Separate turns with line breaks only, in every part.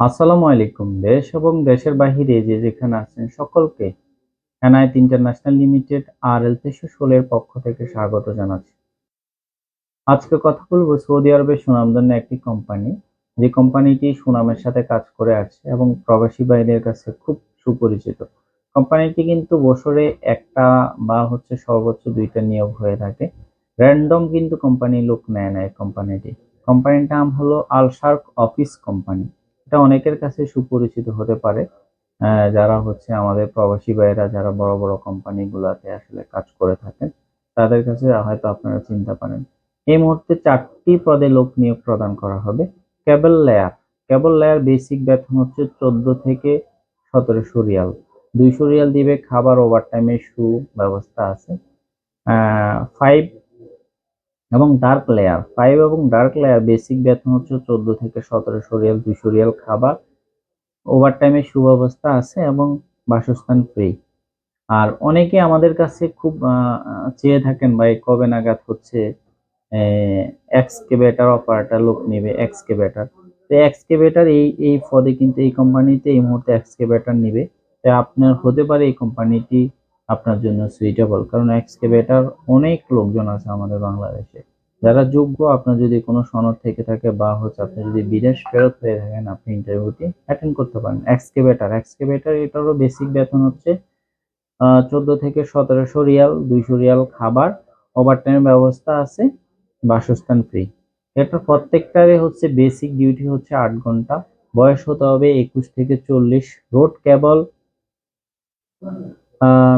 আসসালামু আলাইকুম, দেশ এবং দেশের বাহিরে যে যেখানে আছেন সকলকে NIT international limited R L তেইশশো ষোলের পক্ষ থেকে স্বাগত জানাচ্ছি। আজকে কথা বলব সৌদি আরবের সুনামধন্য একটি কোম্পানি। যে কোম্পানিটি সুনামের সাথে কাজ করে আসছে এবং প্রবাসী বাইরের কাছে খুব সুপরিচিত। কোম্পানিটি কিন্তু বছরে একটা বা হচ্ছে সর্বোচ্চ দুইটা নিয়োগ হয়ে থাকে। র্যান্ডম কিন্তু কোম্পানি লোক নেয় না এই কোম্পানিটি। কোম্পানির নাম হলো আলসার্ক অফিস কোম্পানি। এটা অনেকের কাছে সুপরিচিত হতে পারে। যারা হচ্ছে আমাদের প্রবাসী ভাইয়েরা, যারা বড় বড় কোম্পানিগুলোতে আসলে কাজ করে থাকেন, তাদের কাছে হয়তো আপনারা চিন্তা পারেন। এই মুহূর্তে চারটি পদে লোক নিয়োগ প্রদান করা হবে। Cable layer cable layer basic বেতন হচ্ছে চোদ্দ থেকে সতেরোশো রিয়াল দুইশো রিয়াল দিবে, খাবার ওভার টাইমের সু ব্যবস্থা আছে ফাইভ এবং ডার্ক লেয়ার ফাইভ এবং ডার্ক লেয়ার বেসিক বেতন হচ্ছে চোদ্দ থেকে সতেরোশো রিয়াল দুশো রিয়াল খাবার। ওভার টাইমের সুব্যবস্থা আছে এবং বাসস্থান ফ্রি আর অনেকে আমাদের কাছে খুব চেয়ে থাকেন, ভাই, কবে নাগাদ হচ্ছে? এক্সকেভেটার অপারেটর লোক নেবে এক্সকেভেটার তো এক্সকেভেটার এই এই পদে কিন্তু এই কোম্পানিতে এই মুহূর্তে এক্সকেভেটার নেবে। তাই আপনার হতে পারে এই কোম্পানিটি আপনার জন্য সুইটেবল কারণ এক্সকেভেটার অনেক লোকজন আছে আমাদের বাংলাদেশে। যারা যোগ্য, আপনার যদি কোনো সনদ থেকে থাকে বা হচ্ছে আপনি যদি বিদেশ ফেরত হয়ে থাকেন, আপনি ইন্টারভিউটি অ্যাটেন্ড করতে পারেন। এক্সকেভেটার এক্সকেভেটার এটারও বেসিক বেতন হচ্ছে চোদ্দ থেকে সতেরোশো রিয়াল, দুইশো রিয়াল খাবার ওভারটাইমের ব্যবস্থা আছে, বাসস্থান ফ্রি এটার প্রত্যেকটারে হচ্ছে বেসিক ডিউটি হচ্ছে আট ঘণ্টা। বয়স হতে হবে একুশ থেকে চল্লিশ। রোড কেবল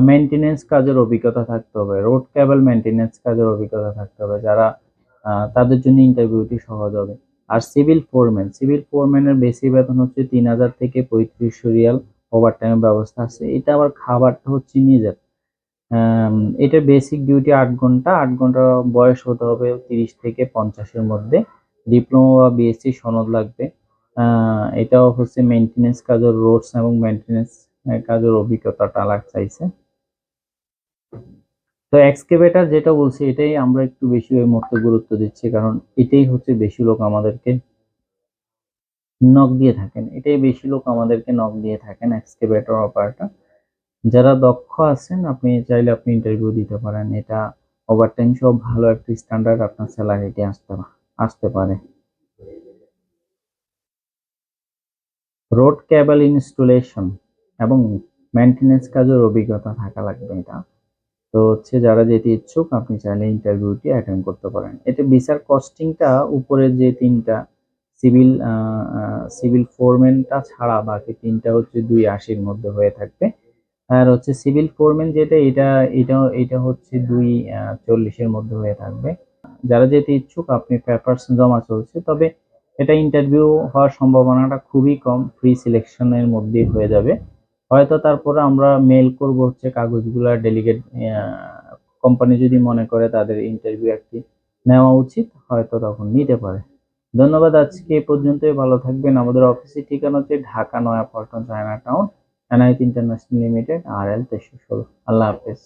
মেনটেনেন্স কাজের অভিজ্ঞতা থাকতে হবে। রোড কেবল মেনটেনেন্স কাজের অভিজ্ঞতা থাকতে হবে। যারা তাদের জন্য ইন্টারভিউটি সহজ হবে। আর সিভিল ফোরম্যান সিভিল ফোরম্যানের বেশি বেতন হচ্ছে তিন হাজার থেকে পঁয়ত্রিশশো রিয়াল ওভার টাইমের ব্যবস্থা আছে। এটা আবার খাবারটা হচ্ছে নিজের। এটার বেসিক ডিউটি আট ঘণ্টা আট ঘণ্টা বয়স হতে হবে তিরিশ থেকে পঞ্চাশের মধ্যে। ডিপ্লোমা বা বিএসসি সনদ লাগবে। এটাও হচ্ছে মেনটেনেন্স কাজের রোডস এবং মেনটেনেন্স কাজের অভিজ্ঞতাটা লাগ চাইছে তো এক্সকেভেটার যেটা বলছি, এটাই আমরা একটু বেশি ওই গুরুত্ব দিচ্ছি, কারণ এটাই হচ্ছে বেশি লোক আমাদেরকে নক দিয়ে থাকেন। এটাই বেশি লোক আমাদেরকে নক দিয়ে থাকেন এক্সকেভেটর অপারেটর যারা দক্ষ আছেন, আপনি চাইলে আপনি ইন্টারভিউ দিতে পারেন। এটা ওভারটাইম সহ ভালো একটা স্ট্যান্ডার্ড আপনার স্যালারিটি আসতে আসতে পারে। রোড কেবল ইনস্টলেশন এবং মেনটেনেন্স কাজের অভিজ্ঞতা থাকা লাগবে এটা। তো হচ্ছে যারা যেতে ইচ্ছুক, আপনি চাইলে ইন্টারভিউটি অ্যাটেন্ড করতে পারেন। এতে বিচার কস্টিংটা উপরে যে তিনটা সিভিল সিভিল ফোরম্যানটা ছাড়া বাকি তিনটা হচ্ছে দুই আশির মধ্যে হয়ে থাকবে। আর হচ্ছে সিভিল ফোরম্যান যেটা, এটা এটা এটা হচ্ছে দুই চল্লিশের মধ্যে হয়ে থাকবে। যারা যেতে ইচ্ছুক, আপনি পেপারস জমা চলছে, তবে এটা ইন্টারভিউ হওয়ার সম্ভাবনাটা খুবই কম ফ্রি সিলেকশনের মধ্যেই হয়ে যাবে। হয়তো তারপরে আমরা মেল করব হচ্ছে কাগজগুলা ডেলিগেট কোম্পানি যদি মনে করে তাদের ইন্টারভিউ একটি নেওয়া উচিত, হয়তো তখন নিতে পারে। ধন্যবাদ আজকে এই পর্যন্তই, ভালো থাকবেন। আমাদের অফিসের ঠিকানা হচ্ছে Dhaka Nayapaltan China town, NIT international limited R L তেইশশো ষোলো। আল্লাহ হাফেজ।